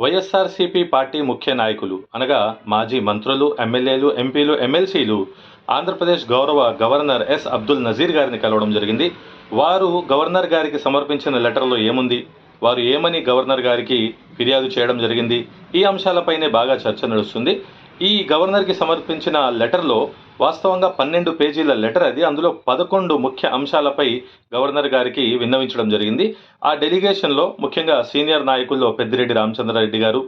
YSRCP party ముఖ్య నాయకులు అనగా మాజీ మంత్రులు ఎమ్మెల్యేలు ఎంపీలు ఎమ్మెల్సీలు ఆంధ్రప్రదేశ్ గౌరవ గవర్నర్ ఎస్ అబ్దుల్ నజీర్ గారిని కలవడం జరిగింది. వారు గవర్నర్ గారికి సమర్పించిన లెటర్లో ఏముంది? వారు ఏమని గవర్నర్ గారికి ఫిర్యాదు చేయడం జరిగింది? ఈ అంశాలపైనే బాగా చర్చ నడుస్తుంది. ఈ గవర్నర్కి సమర్పించిన లెటర్లో వాస్తవంగా పన్నెండు పేజీల లెటర్ అది. అందులో పదకొండు ముఖ్య అంశాలపై గవర్నర్ గారికి విన్నవించడం జరిగింది. ఆ డెలిగేషన్లో ముఖ్యంగా సీనియర్ నాయకుల్లో పెద్దిరెడ్డి రామచంద్రారెడ్డి గారు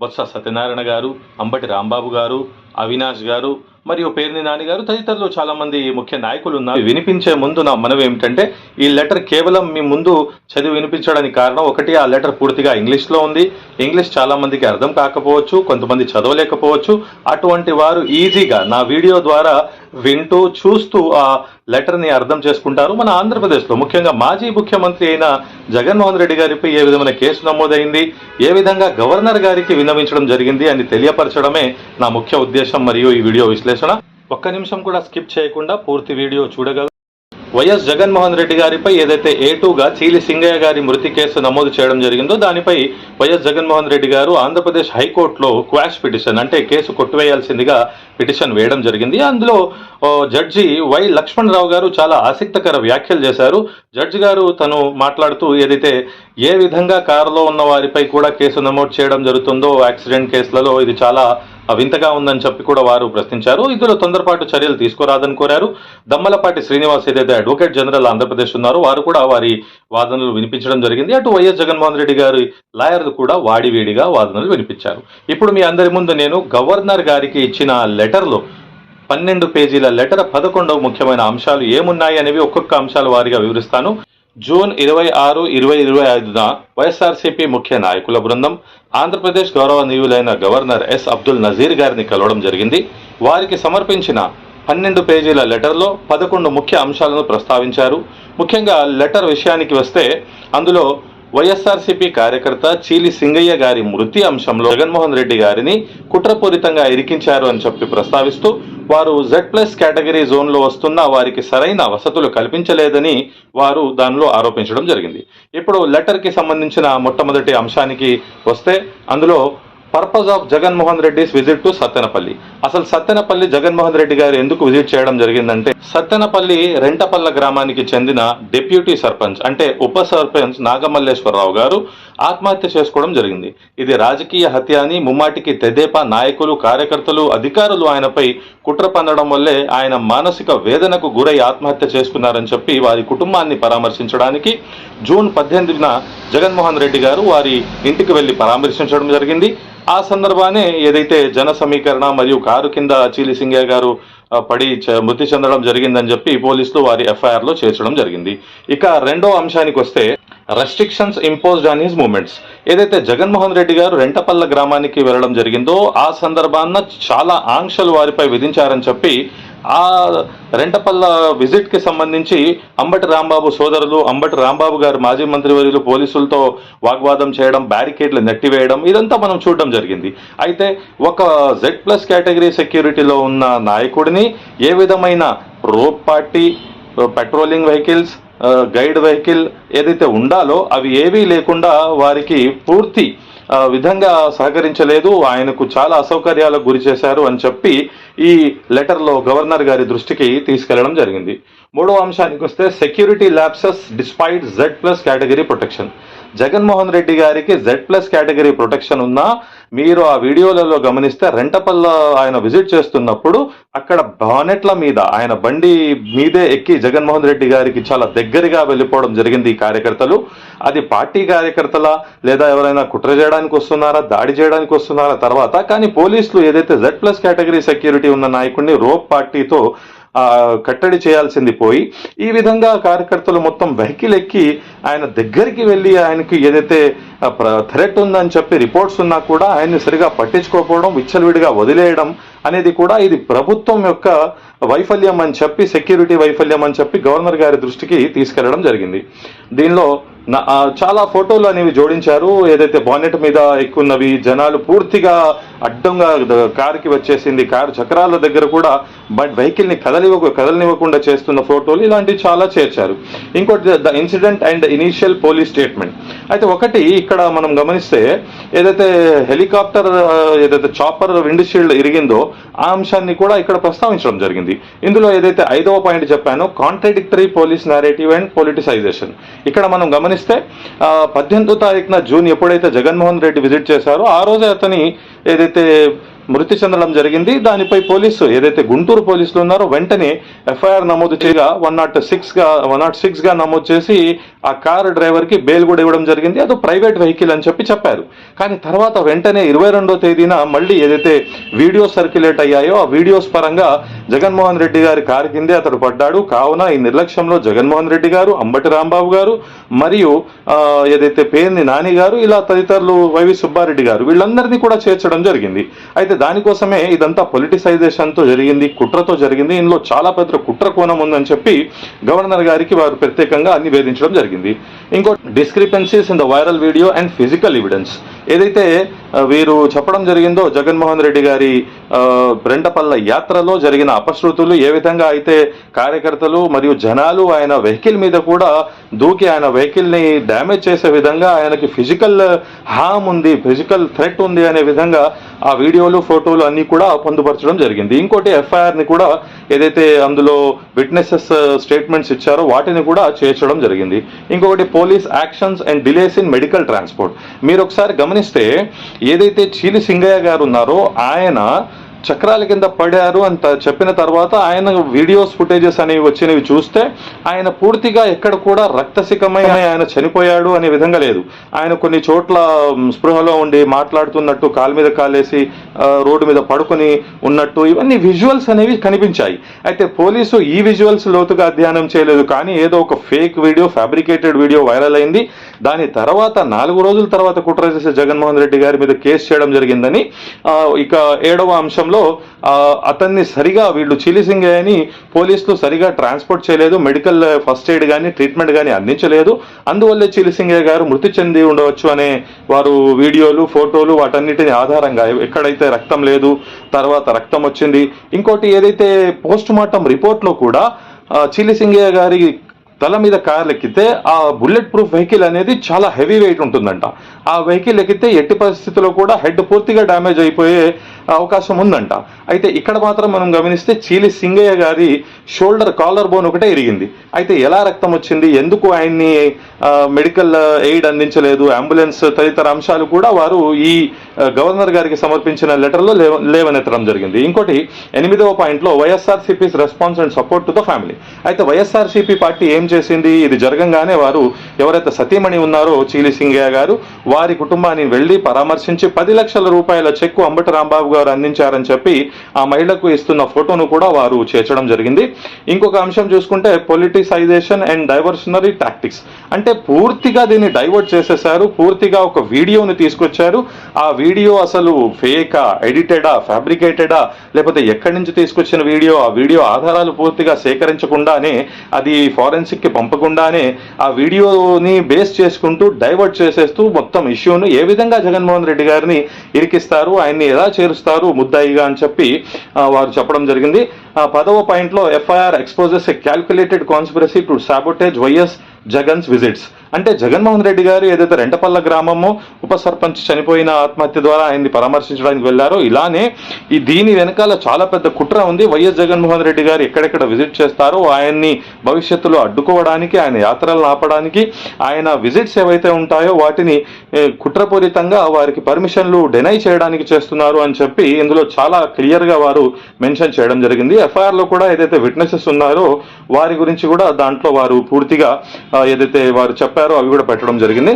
బొత్స సత్యనారాయణ గారు అంబటి రాంబాబు గారు అవినాష్ గారు మరియు పేర్ని నాని గారు తదితరులు చాలామంది ముఖ్య నాయకులు ఉన్నారు వినిపించే ముందు నా మనవి ఏమిటంటే ఈ లెటర్ కేవలం మీ ముందు చదివి వినిపించడానికి కారణం ఒకటి ఆ లెటర్ పూర్తిగా ఇంగ్లీష్లో ఉంది. ఇంగ్లీష్ చాలామందికి అర్థం కాకపోవచ్చు కొంతమంది చదవలేకపోవచ్చు. అటువంటి వారు ఈజీగా నా వీడియో ద్వారా వింటూ చూస్తూ ఆ లెటర్ని అర్థం చేసుకుంటారు. మన ఆంధ్రప్రదేశ్లో ముఖ్యంగా మాజీ ముఖ్యమంత్రి అయిన జగన్మోహన్ రెడ్డి గారిపై ఏ విధమైన కేసు నమోదైంది? ఏ విధంగా గవర్నర్ గారికి విన్నవించడం జరిగింది అని తెలియపరచడమే నా ముఖ్య ఉద్దేశం. మరియు ఈ వీడియో విశ్లేషణ ఒక్క నిమిషం కూడా స్కిప్ చేయకుండా పూర్తి వీడియో చూడగలరు. వైఎస్ జగన్మోహన్ రెడ్డి గారిపై ఏదైతే ఏటూగా టూగా చీలి సింగయ్య గారి మృతి కేసు నమోదు చేయడం జరిగిందో దానిపై వైఎస్ జగన్మోహన్ రెడ్డి గారు ఆంధ్రప్రదేశ్ హైకోర్టులో క్వాష్ పిటిషన్ అంటే కేసు కొట్టివేయాల్సిందిగా పిటిషన్ వేయడం జరిగింది. అందులో జడ్జి వై లక్ష్మణరావు గారు చాలా ఆసక్తికర వ్యాఖ్యలు చేశారు. జడ్జి గారు తను మాట్లాడుతూ ఏదైతే ఏ విధంగా కారులో ఉన్న వారిపై కూడా కేసు నమోదు చేయడం జరుగుతుందో యాక్సిడెంట్ కేసులలో ఇది చాలా వింతగా ఉందని చెప్పి కూడా వారు ప్రశ్నించారు. ఇందులో తొందరపాటు చర్యలు తీసుకోరాదని కోరారు. దమ్మలపాటి శ్రీనివాస్ ఏదైతే అడ్వకేట్ జనరల్ ఆంధ్రప్రదేశ్ ఉన్నారో వారు కూడా వారి వాదనలు వినిపించడం జరిగింది. అటు వైఎస్ జగన్మోహన్ రెడ్డి గారి లాయర్లు కూడా వాడివేడిగా వాదనలు వినిపించారు. ఇప్పుడు మీ అందరి ముందు నేను గవర్నర్ గారికి ఇచ్చిన లెటర్లో పన్నెండు పేజీల లెటర్ పదకొండవ ముఖ్యమైన అంశాలు ఏమున్నాయి అనేవి ఒక్కొక్క అంశాల వారిగా వివరిస్తాను. జూన్ ఇరవై ఆరు ఇరవై ఇరవై ఐదున వైఎస్ఆర్సీపీ ముఖ్య నాయకుల బృందం ఆంధ్రప్రదేశ్ గౌరవనీయులైన గవర్నర్ ఎస్ అబ్దుల్ నజీర్ గారిని కలవడం జరిగింది. వారికి సమర్పించిన పన్నెండు పేజీల లెటర్లో పదకొండు ముఖ్య అంశాలను ప్రస్తావించారు. ముఖ్యంగా లెటర్ విషయానికి వస్తే అందులో వైఎస్ఆర్సీపీ కార్యకర్త చీలి సింగయ్య గారి మృతి అంశంలో జగన్మోహన్ రెడ్డి గారిని కుట్రపూరితంగా ఇరికించారు అని చెప్పి ప్రస్తావిస్తూ వారు జెడ్ ప్లస్ కేటగిరీ జోన్లో వస్తున్న వారికి సరైన వసతులు కల్పించలేదని వారు దానిలో ఆరోపించడం జరిగింది. ఇప్పుడు లెటర్కి సంబంధించిన మొట్టమొదటి అంశానికి వస్తే అందులో purpose of Jaganmohan Reddy's visit to Sattenapalli. అసలు సత్తెనపల్లి జగన్మోహన్ రెడ్డి గారు ఎందుకు విజిట్ చేయడం జరిగిందంటే సత్తెనపల్లి రెంటపల్ల గ్రామానికి చెందిన డిప్యూటీ సర్పంచ్ అంటే ఉప సర్పంచ్ నాగమల్లేశ్వరరావు గారు ఆత్మహత్య చేసుకోవడం జరిగింది. ఇది రాజకీయ హత్య అని ముమ్మాటికి తెదేపా నాయకులు కార్యకర్తలు అధికారులు ఆయనపై కుట్ర పన్నడం వల్లే ఆయన మానసిక వేదనకు గురై ఆత్మహత్య చేసుకున్నారని చెప్పి వారి కుటుంబాన్ని పరామర్శించడానికి జూన్ పద్దెనిమిదిన జగన్మోహన్ రెడ్డి గారు వారి ఇంటికి వెళ్ళి పరామర్శించడం జరిగింది. ఆ సందర్భానే ఏదైతే జన సమీకరణ మరియు కారు కింద చీలి సింగే గారు పడి మృతి చెందడం జరిగిందని చెప్పి పోలీసులు వారి ఎఫ్ఐఆర్లో చేర్చడం జరిగింది. ఇక రెండో అంశానికి వస్తే restrictions imposed on his movements ఏదైతే జగన్మోహన్ రెడ్డి గారు రెంటపల్ల గ్రామానికి వెళ్ళడం జరిగిందో ఆ సందర్భాన చాలా ఆంక్షలు వారిపై విధించారని చెప్పి ఆ రెంటపల్ల విజిట్కి సంబంధించి అంబటి రాంబాబు సోదరులు అంబటి రాంబాబు గారు మాజీ మంత్రివర్యులు పోలీసులతో వాగ్వాదం చేయడం బ్యారికేడ్లు నెట్టివేయడం ఇదంతా మనం చూడడం జరిగింది. అయితే ఒక జెడ్ ప్లస్ కేటగిరీ సెక్యూరిటీలో ఉన్న నాయకుడిని ఏ విధమైన rope party patrolling vehicles guide vehicle ఏదైతే ఉండాలో అవి ఏవీ లేకుండా వారికి పూర్తి విధంగా సహకరించలేదు. ఆయనకు చాలా అసౌకర్యాలకు గురి చేశారు అని చెప్పి ఈ లెటర్లో గవర్నర్ గారి దృష్టికి తీసుకెళ్ళడం జరిగింది. మూడవ అంశానికి వస్తే security lapses despite Z plus category protection Jaganmohan Reddy గారికి జెడ్ ప్లస్ కేటగిరీ ప్రొటెక్షన్ ఉన్నా మీరు ఆ వీడియోలలో గమనిస్తే రెంటపల్ల ఆయన విజిట్ చేస్తున్నప్పుడు అక్కడ బానెట్ల మీద ఆయన బండి మీదే ఎక్కి జగన్మోహన్ రెడ్డి గారికి చాలా దగ్గరగా వెళ్ళిపోవడం జరిగింది ఈ కార్యకర్తలు. అది పార్టీ కార్యకర్తల లేదా ఎవరైనా కుట్ర చేయడానికి వస్తున్నారా దాడి చేయడానికి వస్తున్నారా తర్వాత కానీ పోలీసులు ఏదైతే జెడ్ ప్లస్ కేటగిరీ సెక్యూరిటీ ఉన్న నాయకుడిని రోప్ పార్టీతో కట్టడి చేయాల్సింది పోయి ఈ విధంగా కార్యకర్తలు మొత్తం వెహికల్ ఎక్కి ఆయన దగ్గరికి వెళ్ళి ఆయనకి ఏదైతే థ్రెట్ ఉందని చెప్పి రిపోర్ట్స్ ఉన్నా కూడా ఆయన్ని సరిగా పట్టించుకోకపోవడం విచ్చలవిడిగా వదిలేయడం అనేది కూడా ఇది ప్రభుత్వం యొక్క వైఫల్యం అని చెప్పి సెక్యూరిటీ వైఫల్యం అని చెప్పి గవర్నర్ గారి దృష్టికి తీసుకెళ్ళడం జరిగింది. దీనిలో చాలా ఫోటోలు అనేవి జోడించారు. ఏదైతే బానెట్ మీద ఎక్కున్నవి జనాలు పూర్తిగా అడ్డంగా కారుకి వచ్చేసింది. కారు చక్రాల దగ్గర కూడా బట్ వెహికల్ని కదలివ్వ కదలనివ్వకుండా చేస్తున్న ఫోటోలు ఇలాంటివి చాలా చేర్చారు. ఇంకోటి the incident and initial police statement. అయితే ఒకటి ఇక్కడ మనం గమనిస్తే ఏదైతే హెలికాప్టర్ ఏదైతే చాపర్ విండ్షీల్డ్ ఇరిగిందో ఆ అంశాన్ని కూడా ఇక్కడ ప్రస్తావించడం జరిగింది. ఇందులో ఏదైతే ఐదవ పాయింట్ చెప్పానో contradictory police narrative and politicisation ఇక్కడ మనం గమనిస్తే ఆ, పద్దెనిమిదో తారీఖున జూన్ ఎప్పుడైతే జగన్మోహన్ రెడ్డి విజిట్ చేశారో ఆ రోజే అతని ఏదైతే మృతి చెందడం జరిగింది దానిపై పోలీసు ఏదైతే గుంటూరు పోలీసులు ఉన్నారో వెంటనే ఎఫ్ఐఆర్ నమోదు చేయగా వన్ నాట్ సిక్స్గా వన్ నాట్ సిక్స్గా నమోదు చేసి ఆ కారు డ్రైవర్కి బెయిల్ కూడా ఇవ్వడం జరిగింది. అది ప్రైవేట్ వెహికల్ అని చెప్పి చెప్పారు. కానీ తర్వాత వెంటనే ఇరవై రెండో తేదీన మళ్ళీ ఏదైతే వీడియోస్ సర్క్యులేట్ అయ్యాయో ఆ వీడియోస్ పరంగా జగన్మోహన్ రెడ్డి గారి కారు కిందే అతడు పడ్డాడు. కావున ఈ నిర్లక్ష్యంలో జగన్మోహన్ రెడ్డి గారు అంబటి రాంబాబు గారు మరియు ఏదైతే పేర్ని నాని గారు ఇలా తదితరులు వైవి సుబ్బారెడ్డి గారు వీళ్ళందరినీ కూడా చేర్చడం జరిగింది. అయితే దానికోసమే ఇదంతా పొలిటిసైజేషన్తో జరిగింది కుట్రతో జరిగింది. ఇందులో చాలా పెద్ద కుట్ర కోణం ఉందని చెప్పి గవర్నర్ గారికి వారు ప్రత్యేకంగా నివేదించడం జరిగింది. జరిగింది. ఇంకో discrepancies in the viral video and physical evidence ఏదైతే వీరు చెప్పడం జరిగిందో జగన్మోహన్ రెడ్డి గారి బ్రెండపల్ల రెండపల్ల యాత్రలో జరిగిన అపశృతులు ఏ విధంగా అయితే కార్యకర్తలు మరియు జనాలు ఆయన వెహికల్ మీద కూడా దూకి ఆయన వెహికల్ని డ్యామేజ్ చేసే విధంగా ఆయనకి ఫిజికల్ హామ్ ఉంది ఫిజికల్ థ్రెట్ ఉంది అనే విధంగా ఆ వీడియోలు ఫోటోలు అన్నీ కూడా పొందుపరచడం జరిగింది. ఇంకోటి ఎఫ్ఐఆర్ని కూడా ఏదైతే అందులో విట్నెసెస్ స్టేట్మెంట్స్ ఇచ్చారో వాటిని కూడా చేర్చడం జరిగింది. ఇంకొకటి police actions and delays in medical transport. మీరు ఒకసారి గమనిస్తే ఏదైతే చీలి సింగయ్య గారు ఉన్నారో ఆయన చక్రాల కింద పడారు అని చెప్పిన తర్వాత ఆయన వీడియోస్ ఫుటేజెస్ అనేవి వచ్చినవి చూస్తే ఆయన పూర్తిగా ఎక్కడ కూడా రక్తసికమై ఆయన చనిపోయాడు అనే విధంగా లేదు. ఆయన కొన్ని చోట్ల స్పృహలో ఉండి మాట్లాడుతున్నట్టు కాలు మీద కాలేసి రోడ్డు మీద పడుకొని ఉన్నట్టు ఇవన్నీ విజువల్స్ అనేవి కనిపించాయి. అయితే పోలీసు ఈ విజువల్స్ లోతుగా అధ్యయనం చేయలేదు కానీ ఏదో ఒక fake video fabricated video viral అయింది. దాని తర్వాత నాలుగు రోజుల తర్వాత కుట్ర చేసే జగన్మోహన్ రెడ్డి గారి మీద కేసు చేయడం జరిగిందని ఇక ఏడవ అంశంలో అతన్ని సరిగా వీళ్ళు చిలిసింగని పోలీసులు సరిగా ట్రాన్స్పోర్ట్ చేయలేదు మెడికల్ ఫస్ట్ ఎయిడ్ కానీ ట్రీట్మెంట్ కానీ అందించలేదు. అందువల్లే చిలిసింగయ్య గారు మృతి చెంది ఉండవచ్చు అనే వారు వీడియోలు ఫోటోలు వాటన్నిటిని ఆధారంగా ఎక్కడైతే రక్తం లేదు తర్వాత రక్తం వచ్చింది. ఇంకోటి ఏదైతే పోస్ట్ మార్టం రిపోర్ట్లో కూడా ఆ, గారి తల మీద కార్లు ఎక్కితే ఆ బుల్లెట్ ప్రూఫ్ వెహికల్ అనేది చాలా హెవీ వెయిట్ ఉంటుందంట. ఆ వెహికల్ ఎక్కితే ఎట్టి పరిస్థితుల్లో కూడా హెడ్ పూర్తిగా డ్యామేజ్ అయిపోయే అవకాశం ఉందంట. అయితే ఇక్కడ మాత్రం మనం గమనిస్తే చీలి సింగయ్య గారి షోల్డర్ కాలర్ బోన్ ఒకటే ఇరిగింది. అయితే ఎలా రక్తం వచ్చింది? ఎందుకు ఆయన్ని మెడికల్ ఎయిడ్ అందించలేదు? అంబులెన్స్ తదితర అంశాలు కూడా వారు ఈ గవర్నర్ గారికి సమర్పించిన లెటర్లో లేవ లేవనెత్తడం జరిగింది. ఇంకోటి ఎనిమిదవ పాయింట్లో YSRCP's response and support to the family. అయితే వైఎస్ఆర్సీపీ పార్టీ ఏం చేసింది? ఇది జరగంగానే వారు ఎవరైతే సతీమణి ఉన్నారో చీలి సింగయ్య గారు వారి కుటుంబాన్ని వెళ్ళి పరామర్శించి పది లక్షల రూపాయల చెక్కు అంబటి రాంబాబు గారు అందించారని చెప్పి ఆ మహిళకు ఇస్తున్న ఫోటోను కూడా వారు చేర్చడం జరిగింది. ఇంకొక అంశం చూసుకుంటే పొలిటిసైజేషన్ అండ్ డైవర్షనరీ టాక్టిక్స్. అంటే పూర్తిగా దీన్ని డైవర్ట్ చేసేసారు పూర్తిగా ఒక వీడియోని తీసుకొచ్చారు. ఆ వీడియో వీడియో అసలు ఫేకా ఎడిటెడా ఫ్యాబ్రికేటెడా లేకపోతే ఎక్కడి నుంచి తీసుకొచ్చిన వీడియో ఆ వీడియో ఆధారాలు పూర్తిగా సేకరించకుండానే అది ఫారెన్సిక్కి పంపకుండానే ఆ వీడియోని బేస్ చేసుకుంటూ డైవర్ట్ చేసేస్తూ మొత్తం ఇష్యూను ఏ విధంగా జగన్మోహన్ రెడ్డి గారిని ఇరికిస్తారు ఆయన్ని ఎలా చేరుస్తారు ముద్దాయిగా అని చెప్పి వారు చెప్పడం జరిగింది. ఆ పదవ పాయింట్లో FIR exposes a calculated conspiracy to sabotage YS Jagan's visits. అంటే జగన్మోహన్ రెడ్డి గారు ఏదైతే రెంటపల్ల గ్రామము ఉప సర్పంచ్ చనిపోయిన ఆత్మహత్య ద్వారా ఆయన్ని పరామర్శించడానికి వెళ్ళారో ఇలానే ఈ దీని వెనకాల చాలా పెద్ద కుట్ర ఉంది. వైఎస్ జగన్మోహన్ రెడ్డి గారు ఎక్కడెక్కడ విజిట్ చేస్తారో ఆయన్ని భవిష్యత్తులో అడ్డుకోవడానికి ఆయన యాత్రలను ఆపడానికి ఆయన విజిట్స్ ఏవైతే ఉంటాయో వాటిని కుట్రపూరితంగా వారికి పర్మిషన్లు డెనై చేయడానికి చేస్తున్నారు అని చెప్పి ఇందులో చాలా క్లియర్గా వారు మెన్షన్ చేయడం జరిగింది. ఎఫ్ఐఆర్లో కూడా ఏదైతే విట్నెసెస్ ఉన్నారో వారి గురించి కూడా దాంట్లో వారు పూర్తిగా ఏదైతే వారు చెప్పారో అవి కూడా పెట్టడం జరిగింది.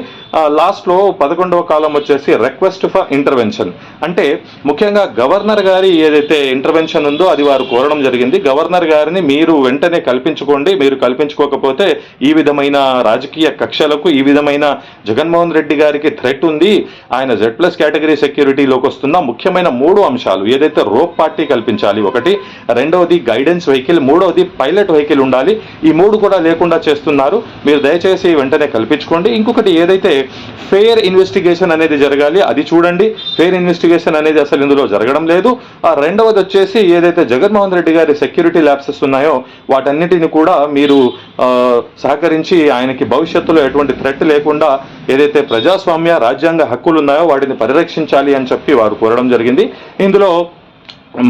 లాస్ట్లో పదకొండవ కాలం వచ్చేసి రిక్వెస్ట్ ఫర్ ఇంటర్వెన్షన్ అంటే ముఖ్యంగా గవర్నర్ గారి ఏదైతే ఇంటర్వెన్షన్ ఉందో అది వారు కోరడం జరిగింది. గవర్నర్ గారిని మీరు వెంటనే కల్పించుకోండి. మీరు కల్పించుకోకపోతే ఈ విధమైన రాజకీయ కక్షలకు ఈ విధమైన జగన్మోహన్ రెడ్డి గారికి థ్రెట్ ఉంది. ఆయన జెడ్ ప్లస్ కేటగిరీ సెక్యూరిటీలోకి వస్తున్న ముఖ్యమైన మూడు అంశాలు ఏదైతే రోప్ పార్టీ కల్పించాలి ఒకటి రెండవది గైడెన్స్ వెహికల్ మూడవది పైలట్ వెహికల్ ఉండాలి. ఈ మూడు కూడా లేకుండా చేస్తున్నారు. మీరు దయచేసి వెంటనే కల్పించుకోండి. ఇంకొకటి ఏదైతే ఫెయిర్ ఇన్వెస్టిగేషన్ అనేది జరగాలి అది చూడండి. ఫెయిర్ ఇన్వెస్టిగేషన్ అనేది అసలు ఇందులో జరగడం లేదు. ఆ రెండవది వచ్చేసి ఏదైతే జగన్మోహన్ రెడ్డి గారి సెక్యూరిటీ ల్యాబ్సెస్ ఉన్నాయో వాటన్నిటిని కూడా మీరు సహకరించి ఆయనకి భవిష్యత్తులో ఎటువంటి థ్రెట్ లేకుండా ఏదైతే ప్రజాస్వామ్య రాజ్యాంగ హక్కులు ఉన్నాయో వాటిని పరిరక్షించాలి అని చెప్పి వారు కోరడం జరిగింది. ఇందులో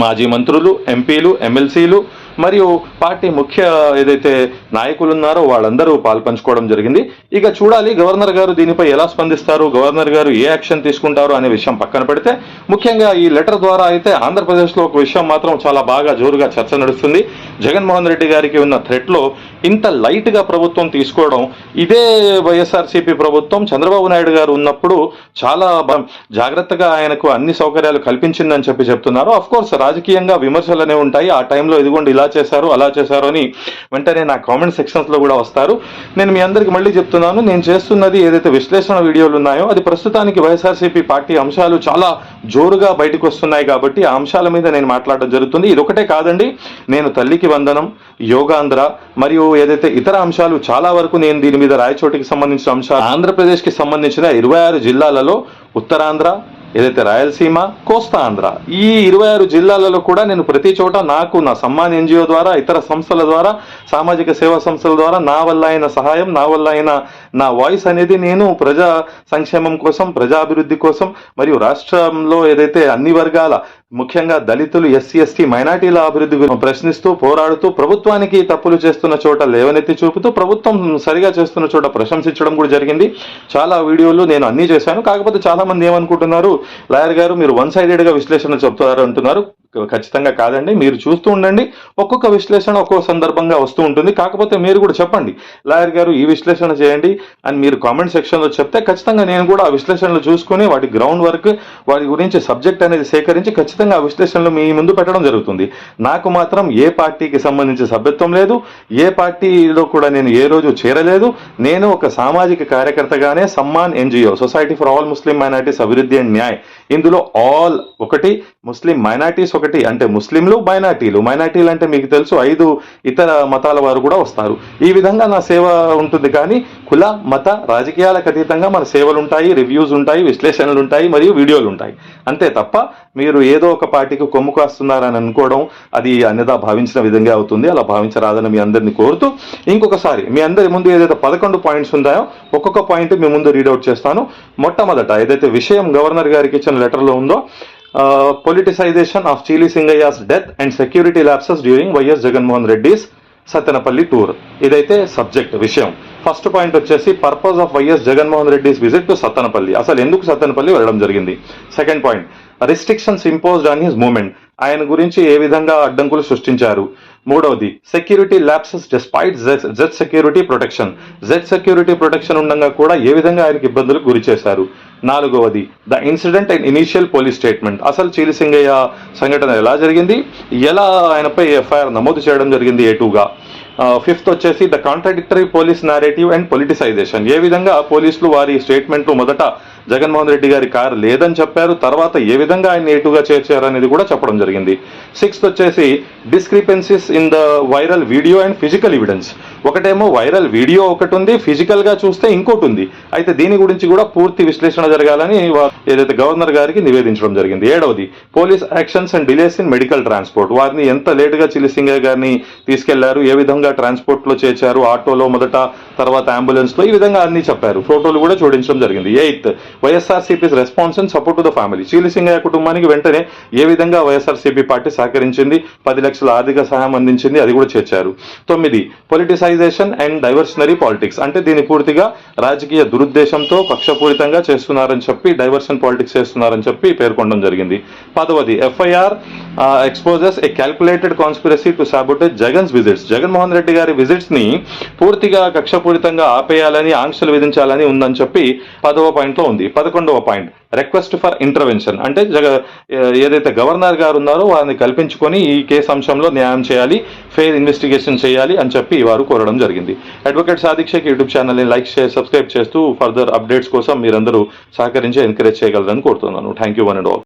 మాజీ మంత్రులు ఎంపీలు ఎమ్మెల్సీలు మరియు పార్టీ ముఖ్య ఏదైతే నాయకులు ఉన్నారో వాళ్ళందరూ పాల్పంచుకోవడం జరిగింది. ఇక చూడాలి గవర్నర్ గారు దీనిపై ఎలా స్పందిస్తారు గవర్నర్ గారు ఏ యాక్షన్ తీసుకుంటారు అనే విషయం పక్కన పెడితే ముఖ్యంగా ఈ లెటర్ ద్వారా అయితే ఆంధ్రప్రదేశ్లో ఒక విషయం మాత్రం చాలా బాగా జోరుగా చర్చ నడుస్తుంది. జగన్మోహన్ రెడ్డి గారికి ఉన్న థ్రెట్లో ఇంత లైట్గా ప్రభుత్వం తీసుకోవడం ఇదే వైఎస్ఆర్సీపీ ప్రభుత్వం చంద్రబాబు నాయుడు గారు ఉన్నప్పుడు చాలా జాగ్రత్తగా ఆయనకు అన్ని సౌకర్యాలు కల్పించిందని చెప్పి చెప్తున్నారు. అఫ్ కోర్స్ రాజకీయంగా విమర్శలు అనేవి ఉంటాయి. ఆ టైంలో ఇదిగోండి ఇలా చేశారు అలా చేశారు అని వెంటనే నా కామెంట్ సెక్షన్స్లో కూడా వస్తారు. నేను మీ అందరికి మళ్ళీ చెప్తున్నాను నేను చేస్తున్నది ఏదైతే విశ్లేషణ వీడియోలు ఉన్నాయో అది ప్రస్తుతానికి వైఎస్ఆర్సీపీ పార్టీ అంశాలు చాలా జోరుగా బయటకు వస్తున్నాయి కాబట్టి ఆ అంశాల మీద నేను మాట్లాడడం జరుగుతుంది. ఇది ఒకటే కాదండి నేను తల్లికి వందనం యోగాంధ్ర మరియు ఏదైతే ఇతర అంశాలు చాలా వరకు నేను దీని మీద రాయచోటికి సంబంధించిన అంశాలు ఆంధ్రప్రదేశ్కి సంబంధించిన ఇరవై ఆరు జిల్లాలలో ఉత్తరాంధ్ర ఏదైతే రాయలసీమ కోస్తా ఆంధ్ర ఈ ఇరవై ఆరు జిల్లాలలో కూడా నేను ప్రతి చోట నాకు నా సమ్మాన్ ఎన్జిఓ ద్వారా ఇతర సంస్థల ద్వారా సామాజిక సేవా సంస్థల ద్వారా నా వల్ల అయిన సహాయం నా వల్ల అయిన నా వాయిస్ అనేది నేను ప్రజా సంక్షేమం కోసం ప్రజాభివృద్ధి కోసం మరియు రాష్ట్రంలో ఏదైతే అన్ని వర్గాల ముఖ్యంగా దళితులు ఎస్సీ ఎస్టీ మైనార్టీల అభివృద్ధి గురించి ప్రశ్నిస్తూ పోరాడుతూ ప్రభుత్వానికి తప్పులు చేస్తున్న చోట లేవనెత్తి చూపుతూ ప్రభుత్వం సరిగా చేస్తున్న చోట ప్రశంసించడం కూడా జరిగింది. చాలా వీడియోలు నేను అన్నీ చేశాను. కాకపోతే చాలా మంది ఏమనుకుంటున్నారు లాయర్ గారు మీరు వన్ సైడెడ్గా విశ్లేషణ చెప్తారు అంటున్నారు ఖచ్చితంగా కాదండి. మీరు చూస్తూ ఉండండి. ఒక్కొక్క విశ్లేషణ ఒక్కొక్క సందర్భంగా వస్తూ ఉంటుంది. కాకపోతే మీరు కూడా చెప్పండి. లాయర్ గారు ఈ విశ్లేషణ చేయండి అని మీరు కామెంట్ సెక్షన్లో చెప్తే ఖచ్చితంగా నేను కూడా ఆ విశ్లేషణలు చూసుకుని వాటి గ్రౌండ్ వర్క్ వాటి గురించి సబ్జెక్ట్ అనేది సేకరించి ఖచ్చితంగా ఆ విశ్లేషణలు మీ ముందు పెట్టడం జరుగుతుంది. నాకు మాత్రం ఏ పార్టీకి సంబంధించి సభ్యత్వం లేదు. ఏ పార్టీలో కూడా నేను ఏ రోజు చేరలేదు. నేను ఒక సామాజిక కార్యకర్తగానే Samman NGO society for all Muslim minorities అభివృద్ధి అండ్ న్యాయ్ ఇందులో ఆల్ ఒకటి ముస్లిం మైనార్టీస్ ఒకటి అంటే ముస్లింలు మైనార్టీలు మైనార్టీలు అంటే మీకు తెలుసు ఐదు ఇతర మతాల వారు కూడా వస్తారు. ఈ విధంగా నా సేవ ఉంటుంది కానీ కుల మత రాజకీయాలకు అతీతంగా మన సేవలు ఉంటాయి రివ్యూస్ ఉంటాయి విశ్లేషణలు ఉంటాయి మరియు వీడియోలు ఉంటాయి. అంతే తప్ప మీరు ఏదో ఒక పార్టీకి కొమ్ము కాస్తున్నారని అనుకోవడం అది అన్యదా భావించిన విధంగా అవుతుంది. అలా భావించరాదని మీ అందరిని కోరుతూ ఇంకొకసారి మీ అందరి ముందు ఏదైతే పదకొండు పాయింట్స్ ఉన్నాయో ఒక్కొక్క పాయింట్ మీ ముందు రీడౌట్ చేస్తాను. మొట్టమొదట ఏదైతే విషయం గవర్నర్ గారికి ఇచ్చిన లెటర్లో ఉందో politicisation of Cheeli Singayya's death and security lapses during YS Jaganmohan Reddy's Sattenapalli tour ఇదైతే సబ్జెక్ట్ విషయం. ఫస్ట్ పాయింట్ వచ్చేసి purpose of YS Jaganmohan Reddy's visit to Sattanapalli. అసలు ఎందుకు సత్తనపల్లి వెళ్ళడం జరిగింది? Second point restrictions imposed on his movement ఆయన గురించి ఏ విధంగా అడ్డంకులు సృష్టించారు? మూడవది security lapses despite Z security protection Z security protection ఉండగా కూడా ఏ విధంగా ఆయనకి ఇబ్బందులకు గురి చేశారు? నాలుగవది the incident and initial police statement అసలు చీలిసింగయ్య సంఘటన ఎలా జరిగింది? ఎలా ఆయనపై ఎఫ్ఐఆర్ నమోదు చేయడం జరిగింది ఏ టూగా ఫిఫ్త్ వచ్చేసి the contradictory police narrative and politicisation ఏ విధంగా పోలీసులు వారి స్టేట్మెంట్లు మొదట జగన్మోహన్ రెడ్డి గారి కారు లేదని చెప్పారు. తర్వాత ఏ విధంగా ఆయన ఎటుగా చేర్చారనేది కూడా చెప్పడం జరిగింది. సిక్స్త్ వచ్చేసి discrepancies in the viral video and physical evidence ఒకటేమో వైరల్ వీడియో ఒకటి ఉంది ఫిజికల్గా చూస్తే ఇంకోటి ఉంది. అయితే దీని గురించి కూడా పూర్తి విశ్లేషణ జరగాలని ఏదైతే గవర్నర్ గారికి నివేదించడం జరిగింది. ఏడవది police actions and delays in medical transport వారిని ఎంత లేటుగా గా గారిని తీసుకెళ్ళారు? ఏ విధంగా ట్రాన్స్పోర్ట్లో చేర్చారు? ఆటోలో మొదట తర్వాత అంబులెన్స్లో ఈ విధంగా అన్ని చెప్పారు. ఫోటోలు కూడా చూడించడం జరిగింది. Eighth YSRCP response and support to the family. Cheli Singaiah కుటుంబానికి వెంటనే ఏ విధంగా వైఎస్ఆర్సీపీ పార్టీ సహకరించింది? పది లక్షల ఆర్థిక సహాయం అందించింది? అది కూడా చేర్చారు. తొమ్మిది పొలిటిసైజేషన్ అండ్ డైవర్షనరీ పాలిటిక్స్ అంటే దీన్ని పూర్తిగా రాజకీయ దురుద్దేశంతో కక్షపూరితంగా చేస్తున్నారని చెప్పి డైవర్షన్ పాలిటిక్స్ చేస్తున్నారని చెప్పి పేర్కొనడం జరిగింది. పదవది FIR exposes a calculated conspiracy to sabotage Jagan's visits Jaganmohan Reddy గారి విజిట్స్ని పూర్తిగా కక్షపూరితంగా ఆపేయాలని ఆంక్షలు విధించాలని ఉందని చెప్పి పదవ పాయింట్లో ఉంది. పదకొండవ పాయింట్. రిక్వెస్ట్ ఫర్ ఇంటర్వెన్షన్ అంటే జగ ఏదైతే గవర్నర్ గారు ఉన్నారో వారిని కల్పించుకొని ఈ కేసు అంశంలో న్యాయం చేయాలి ఫెయిర్ ఇన్వెస్టిగేషన్ చేయాలి అని చెప్పి వారు కోరడం జరిగింది. అడ్వకేట్ సాధిక్షేక్ యూట్యూబ్ ఛానల్ని లైక్ చేసి సబ్స్క్రైబ్ చేస్తూ ఫర్దర్ అప్డేట్స్ కోసం మీరందరూ సహకరించి ఎంకరేజ్ చేయగలరని కోరుతున్నాను. Thank you one and all